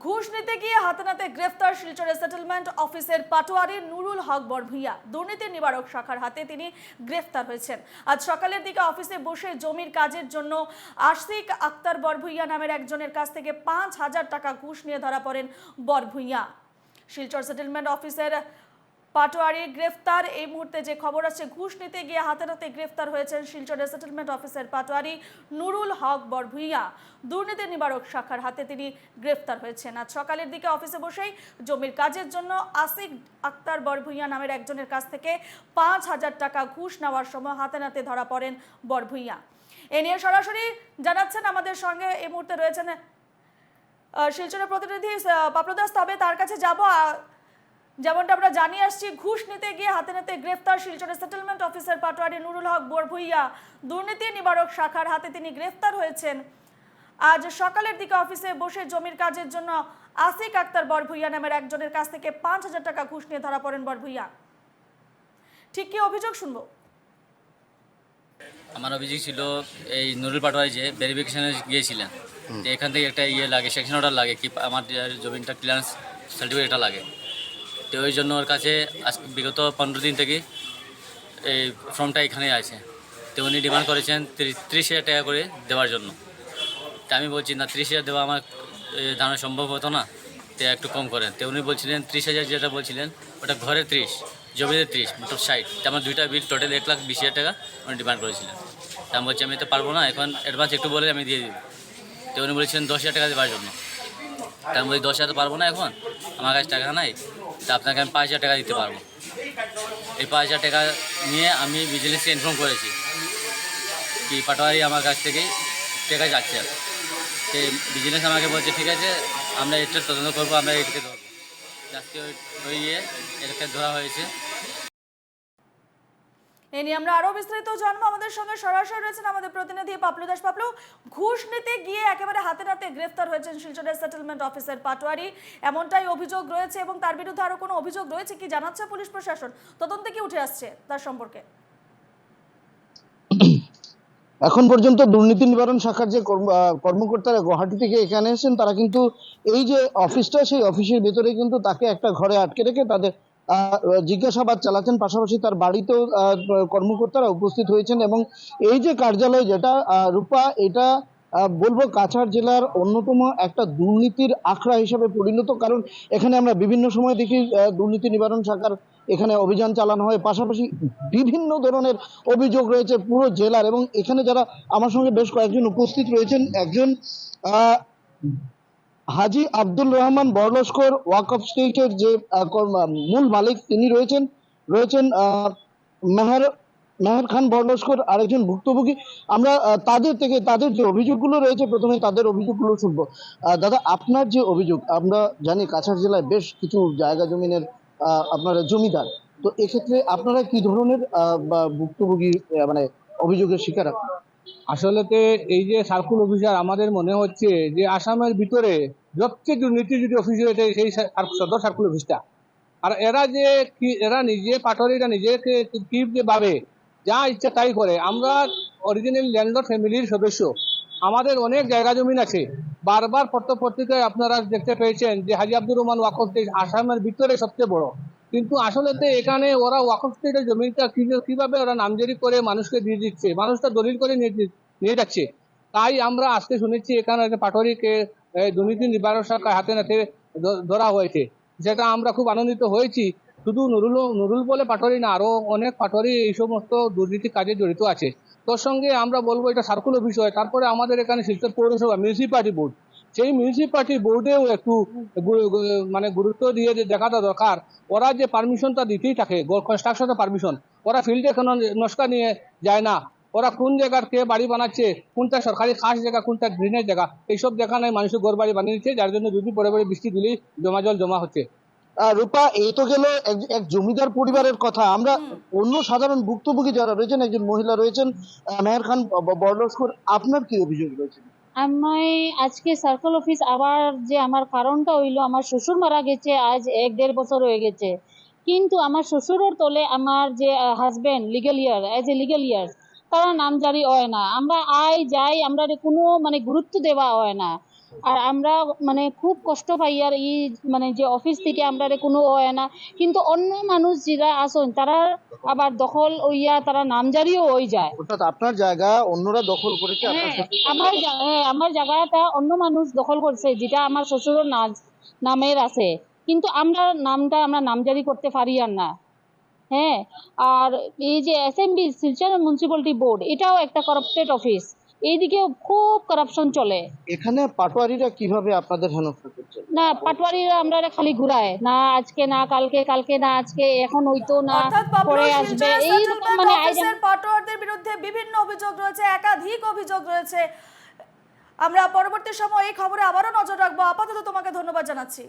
ঘুষ নিতে গিয়ে হাতে নাতে গ্রেফতার শিলচরের সেটেলমেন্ট অফিসের পাটোয়ারি নুরুল হক বরভুইয়া। দুর্নীতি নিবারক শাখার হাতে তিনি গ্রেফতার হয়েছেন। আজ সকালের দিকে অফিসে বসে জমির কাজের জন্য আশিক আক্তার বরভুইয়া নামের একজনের কাছ থেকে পাঁচ হাজার টাকা ঘুষ নিয়ে ধরা পড়েন বরভুইয়া। শিলচর সেটেলমেন্ট অফিসের পাটোয়ারি গ্রেফতার। এই মুহূর্তে যে খবর আছে ঘুষ নিতে গিয়ে হাতে হাতে গ্রেফতার হয়েছেন শিলচরের সেটেলমেন্ট অফিসের পাটোয়ারি নুরুল হক বরভুইয়া। দুর্নীতি নিবারক শাখার হাতে তিনি গ্রেফতার হয়েছেন। আজ সকালের দিকে অফিসে বসেই জমির কাজের জন্য আসিক আক্তার বরভুইয়া নামের একজনের কাছ থেকে পাঁচ হাজার টাকা ঘুষ নেওয়ার সময় হাতে নাতে ধরা পড়েন বরভুইয়া। এ নিয়ে সরাসরি জানাচ্ছেন আমাদের সঙ্গে এই মুহূর্তে রয়েছেন শিলচরের প্রতিনিধি আহ, পাপলু দাস তবে তার কাছে যাব যেমনটা আমরা জানিয়ে আসছি ঘুষ নিতে গিয়ে হাতে নাতে গ্রেফতার শিলচরের সেটেলমেন্ট অফিসার পাটোয়ারি নুরুল হক বোরভুইয়া। দুর্নীতি নিবারক শাখার হাতে তিনি গ্রেফতার হয়েছেন। আজ সকালের দিকে অফিসে বসে জমির কাজের জন্য আসিক আক্তার বরভুইয়া নামের একজনের কাছ থেকে পাঁচ হাজার টাকা ঘুষ নিয়ে ধরা পড়েন বরভুইয়া। ঠিক কি অভিযোগ শুনব? আমার অভিযোগ ছিল এই নুরুল পাটোয়ারি যে ভেরিফিকেশনে গিয়েছিলেন এখান থেকে একটা ইয়ে লাগে সেকশন অর্ডার লাগে কি আমার যে জমিনটা ক্লিয়ারেন্স সার্টিফিকেটটা লাগে। তো ওই জন্য ওর কাছে বিগত পনেরো দিন থেকে এই ফর্মটা এখানে আছে। তো উনি ডিমান্ড করেছেন ত্রিশ হাজার টাকা করে দেওয়ার জন্য। তা আমি বলছি, না, ত্রিশ হাজার দেওয়া আমার দাঁড়ানো সম্ভব হতো না। তো একটু কম করেন। তো উনি বলছিলেন, ত্রিশ হাজার যেটা বলছিলেন, ওটা ঘরে ত্রিশ, জমিতে ত্রিশ মোটর ষাট। তো আমার দুইটা বিল টোটাল এক লাখ বিশ হাজার টাকা উনি ডিমান্ড করেছিলেন। তা আমি বলছি, আমি তো পারব না, এখন অ্যাডভান্স একটু বলে আমি দিয়ে দিই তো উনি বলেছিলেন, দশ হাজার টাকা দেওয়ার জন্য। তা আমি বলছি, দশ হাজার পারব না এখন, আমার কাছে টাকা নাই। তা আপনাকে আমি পাঁচ হাজার টাকা দিতে পারব। এই পাঁচ হাজার টাকা নিয়ে আমি বিজনেসকে ইনফর্ম করেছি কি পাটোয়ারি আমার কাছ থেকেই টাকা যাচ্ছে। সে বিজনেস আমাকে বলছে, ঠিক আছে, আমরা এটা তদন্ত করব, আমরা এটাকে ধরবো। আজকে ওই ইয়ে এটাকে ধরা হয়েছে। এ নিয়ে আমরা আরও বিস্তারিত জানব। আমাদের সঙ্গে সরাসরি রয়েছেন আমাদের প্রতিনিধি পাপলু দাস। পাপলু, ঘুষ নিতে গিয়ে একেবারে হাতে নাতে গ্রেফতার হয়েছেন শিলচরের সেটেলমেন্ট অফিসার পাটোয়ারি। এমনটাই অভিযোগ রয়েছে এবং তার বিরুদ্ধে আরও কোনো অভিযোগ রয়েছে কি জানাচ্ছে পুলিশ প্রশাসন? তদন্তে কি উঠে আসছে তার সম্পর্কে? এখন পর্যন্ত দুর্নীতি নিবারণ শাখার যে কর্মকর্তারা গুয়াহাটি থেকে এখানে এসেছেন, তারা কিন্তু এই যে অফিসটা সেই অফিসের ভেতরে কিন্তু তাকে একটা ঘরে আটকে রেখে তাদের জিজ্ঞাসাবাদ চালাচ্ছেন। পাশাপাশি তার বাড়িতেও কর্মকর্তারা উপস্থিত হয়েছেন এবং এই যে কার্যালয় যেটা রূপা, এটা বলব কাছাড় জেলার অন্যতম একটা দুর্নীতির আখড়া হিসেবে পরিণত। কারণ এখানে আমরা বিভিন্ন সময় দেখি দুর্নীতি নিবারণ শাখার এখানে অভিযান চালানো হয়। পাশাপাশি বিভিন্ন ধরনের অভিযোগ রয়েছে পুরো জেলার এবং এখানে যারা আমার সঙ্গে বেশ কয়েকজন উপস্থিত রয়েছেন। একজন হাজি আব্দুল রহমান বড়লস্কর ওয়াকফ স্টেটের যে মূল মালিক তিনি রয়েছেন রয়েছেন মেহের মেহের খান বড়লস্কর আরেকজন ভুক্তভোগী। আমরা তাদের থেকে, তাদের যে অভিযোগগুলো রয়েছে, প্রথমে তাদের অভিযোগগুলো শুনব। দাদা, আপনার যে অভিযোগ, আমরা জানি কাছাড় জেলায় বেশ কিছু জায়গা জমিনের আপনারা জমিদার। তো এক্ষেত্রে আপনারা কি ধরনের ভুক্তভোগী মানে অভিযোগের শিকার? আসলেতে এই যে সার্কুল অফিসার, আমাদের মনে হচ্ছে যে আসামের ভিতরে সবচেয়ে যদি অফিস রয়েছে সেই সদর সার্কুল অফিসটা আর এরা যে কি, এরা নিজে পাটরিরা নিজেকে কি যে ভাবে, যা ইচ্ছা তাই করে। আমরা অরিজিনাল ল্যান্ডলর্ড ফ্যামিলির সদস্য। আমাদের অনেক জায়গা জমিন আছে। বারবার পত্র পত্রিকায় আপনারা দেখতে পেয়েছেন যে হাজি আব্দুর রহমান ওয়াকফ স্টেট আসামের ভিতরে সবচেয়ে বড়। কিন্তু আসলেতে এখানে ওরা ওয়াকফ স্টেটের জমিটা কীভাবে ওরা নামজারি করে মানুষকে দিয়ে দিচ্ছে? মানুষটা দলিল করে নিয়ে নিয়ে যাচ্ছে। তাই আমরা আজকে শুনেছি এখানে পাটরিকে এই দুর্নীতি নিবারণ শাখায় হাতে নাতে ধরা হয়েছে। যেটা আমরা খুব আনন্দিত হয়েছি। শুধু নুরুল নুরুল বলে পাটরি না আরও অনেক পাটরি এই সমস্ত দুর্নীতি কাজে জড়িত আছে। তোর সঙ্গে আমরা বলব এটা সার্কুল অফিস হয় তারপরে আমাদের এখানে শিলচর পৌরসভা মিউনিসিপালিটি বোর্ড সেই মিউনিসিপালিটি বোর্ডেও একটু মানে গুরুত্ব দিয়ে যে দেখাটা দরকার, ওরা যে পারমিশনটা দিতেই থাকে কনস্ট্রাকশনের পারমিশন ওরা ফিল্ডে কোনো নস্কা নিয়ে যায় না। ওরা কোন জায়গার কে বাড়ি বানাচ্ছে কোনটা সরকারি খাস জায়গা কোনটা ড্রেনের জায়গা এইসব দেখা নাই মানুষের ঘর বাড়ি বানিয়ে দিচ্ছে যার জন্য যদি পরে পরে বৃষ্টি দিলেই জমা জল জমা হচ্ছে। আহ, রূপা এই তো গেল এক- জমিদার পরিবারের কথা। আমরা অন্য সাধারণ ভুক্তভোগী যারা রয়েছেন একজন মহিলা রয়েছেন মেহের খান ব- বড়লস্কর আপনার কি অভিযোগ রয়েছে? আমি আজকে সার্কেল অফিস আবার যে আমার কারণটা হইল আমার শ্বশুর মারা গেছে আজ এক দেড় বছর হয়ে গেছে। কিন্তু আমার শ্বশুরের তলে আমার যে husband legal heir as a legal heir তারা নামজারি হয় না। আমরা আই যাই আমরা কোনো মানে গুরুত্ব দেওয়া হয় না। আর আমরা মানে খুব কষ্ট পাই আর ই মানে যে অফিস থেকে আমরা কোনো হয় না। কিন্তু অন্য মানুষ যারা আসেন তারা আবার দখল হইয়া তারা নামজারিও হয়ে যায়। অর্থাৎ আপনার জায়গা অন্যরা দখল করেছে আপনার হ্যাঁ, আমার হ্যাঁ, আমার জায়গাটা অন্য মানুষ দখল করছে যেটা আমার শ্বশুরের নাম নামের আছে। কিন্তু আমরা নামটা আমরা নামজারি করতে পারি আর না। হ্যাঁ আর এই যে এসএমবি শিলচর মিউনিসিপ্যালিটি বোর্ড এটাও একটা করাপ্টেড অফিস এইদিকেও খুব কারাপশন চলে। এখানে পাটোয়ারিরা কীভাবে আপনাদের হেনস্থা করছে? না পাটওয়ারিরা আমরা খালি ঘুরায়। না আজকে না কালকে কালকে না আজকে এখন হইতো না পরে আসবে। এই সেটেলমেন্ট মানে আইডিয়া পাটোয়ারদের বিরুদ্ধে বিভিন্ন অভিযোগ রয়েছে একাধিক অভিযোগ রয়েছে। আমরা পরবর্তী সময় এই খবরে আবারও নজর রাখব। আপাতত তোমাকে ধন্যবাদ জানাচ্ছি।